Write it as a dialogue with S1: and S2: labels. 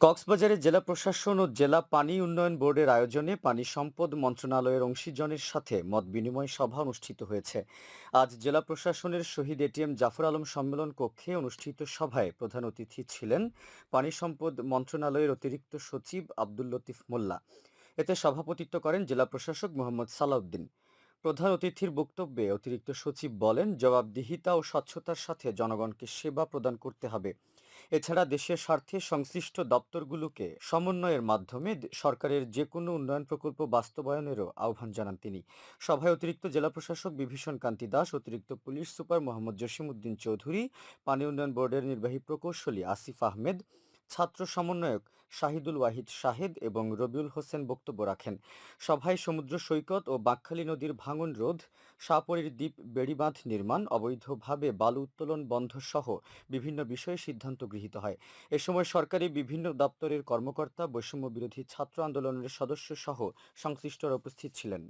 S1: কক্সবাজারে জেলা প্রশাসন ও জেলা পানি উন্নয়ন বোর্ডের আয়োজনে পানি সম্পদ মন্ত্রণালয়ের অংশীজনের সাথে মত বিনিময় সভা অনুষ্ঠিত হয়েছে। আজ জেলা প্রশাসনের শহীদ এটিএম জাফর আলম সম্মেলন কক্ষে অনুষ্ঠিত সভায় প্রধান অতিথি ছিলেন পানি সম্পদ মন্ত্রণালয়ের অতিরিক্ত সচিব আব্দুল লতিফ মোল্লা। এতে সভাপতিত্ব করেন জেলা প্রশাসক মোহাম্মদ সালাউদ্দিন। প্রধান অতিথির বক্তব্যে অতিরিক্ত সচিব বলেন, জবাবদিহিতা ও স্বচ্ছতার সাথে জনগণকে সেবা প্রদান করতে হবে। এছাড়া দেশের স্বার্থে সংশ্লিষ্ট দপ্তরগুলোকে সমন্বয়ের মাধ্যমে সরকারের যে কোনো উন্নয়ন প্রকল্প বাস্তবায়নেরও আহ্বান জানান তিনি। সভায় অতিরিক্ত জেলা প্রশাসক বিভীষণ কান্তি দাস, অতিরিক্ত পুলিশ সুপার মোহাম্মদ জসিম উদ্দিন চৌধুরী, পানি উন্নয়ন বোর্ডের নির্বাহী প্রকৌশলী আসিফ আহমেদ, ছাত্র সমন্বয়ক শাহিদুল ওয়াহিদ শাহেদ এবং রবিউল হোসেন বক্তব্য রাখেন। সভায় সমুদ্র সৈকত ও বাক্ষালী নদীর ভাঙন রোধ সাপরির দ্বীপ বেড়িবাঁধ নির্মাণ, অবৈধভাবে বালু উত্তোলন বন্ধ সহ বিভিন্ন বিষয়ে সিদ্ধান্ত গৃহীত হয়। এ সময় সরকারি বিভিন্ন দপ্তরের কর্মকর্তা বৈষম্য বিরোধী ছাত্র আন্দোলনের সদস্য সহ সংশ্লিষ্টরা উপস্থিত ছিলেন।